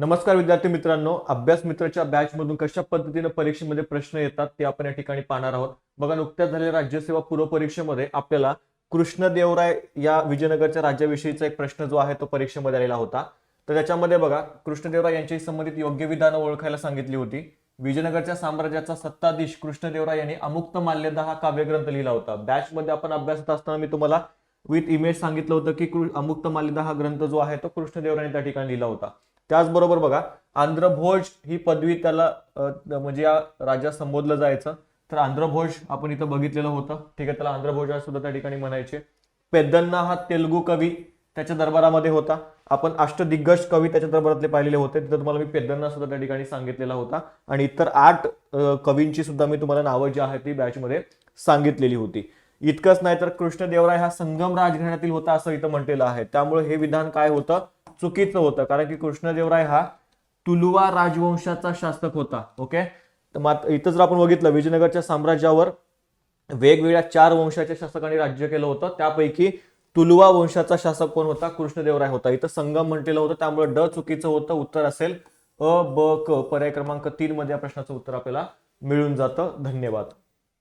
नमस्कार विद्यार्थी मित्रांनो अभ्यास मित्राच्या बॅच मधून कशा पद्धतीने परीक्षेमध्ये प्रश्न येतात ते आपण या ठिकाणी पाहणार आहोत. बघा नुकत्याच झालेल्या राज्यसेवा पूर्व परीक्षेमध्ये आपल्याला कृष्णदेवराय या विजयनगरच्या राज्याविषयीचा एक प्रश्न जो आहे तो परीक्षेमध्ये आलेला होता. तर त्याच्यामध्ये बघा कृष्णदेवराय यांच्याशी संबंधित योग्य विधानं ओळखायला सांगितली होती. विजयनगरच्या साम्राज्याचा सत्ताधीश कृष्णदेवराय यांनी अमुक्त माल्यदा हा काव्यग्रंथ लिहिला होता. बॅच मध्ये आपण अभ्यासत असताना मी तुम्हाला विथ इमेज सांगितलं होतं की कृ- अमुक्त माल्यदा हा ग्रंथ जो आहे तो कृष्णदेवरायने त्या ठिकाणी लिहिला होता. त्याचबरोबर बघा आंध्रभोज ही पदवी त्याला म्हणजे या राज्यात संबोधलं जायचं. तर आंध्रभोज आपण इथं बघितलेलं होतं. ठीक आहे त्याला आंध्रभोज सुद्धा त्या ठिकाणी म्हणायचे. पेद्दन्ना हा तेलुगू कवी त्याच्या दरबारामध्ये होता. आपण अष्टदिग्गज कवी त्याच्या दरबारातले पाहिलेले होते. तिथं तुम्हाला मी पेद्दन्ना सुद्धा त्या ठिकाणी सांगितलेला होता. आणि इतर आठ कवींची सुद्धा मी तुम्हाला नावं जी आहेत ती बॅचमध्ये सांगितलेली होती. इतकंच नाही तर कृष्णदेवराय हा संगम राजघराण्यातील होता असं इथं म्हटलेलं आहे. त्यामुळे हे विधान काय होतं? चुकीचं होतं. कारण की कृष्णदेवराय हा तुलुवा राजवंशाचा शासक होता. ओके तर मात्र इथं जर आपण बघितलं विजयनगरच्या साम्राज्यावर वेगवेगळ्या चार वंशाच्या शासकांनी राज्य केलं होतं. त्यापैकी तुलुवा वंशाचा शासक कोण होता? कृष्णदेवराय होता. इथं संगम म्हटलेलं होतं. त्यामुळे ड चुकीचं होतं. उत्तर असेल अ ब क. पर्याय क्रमांक तीन मध्ये या प्रश्नाचं उत्तर आपल्याला मिळून जातं. धन्यवाद.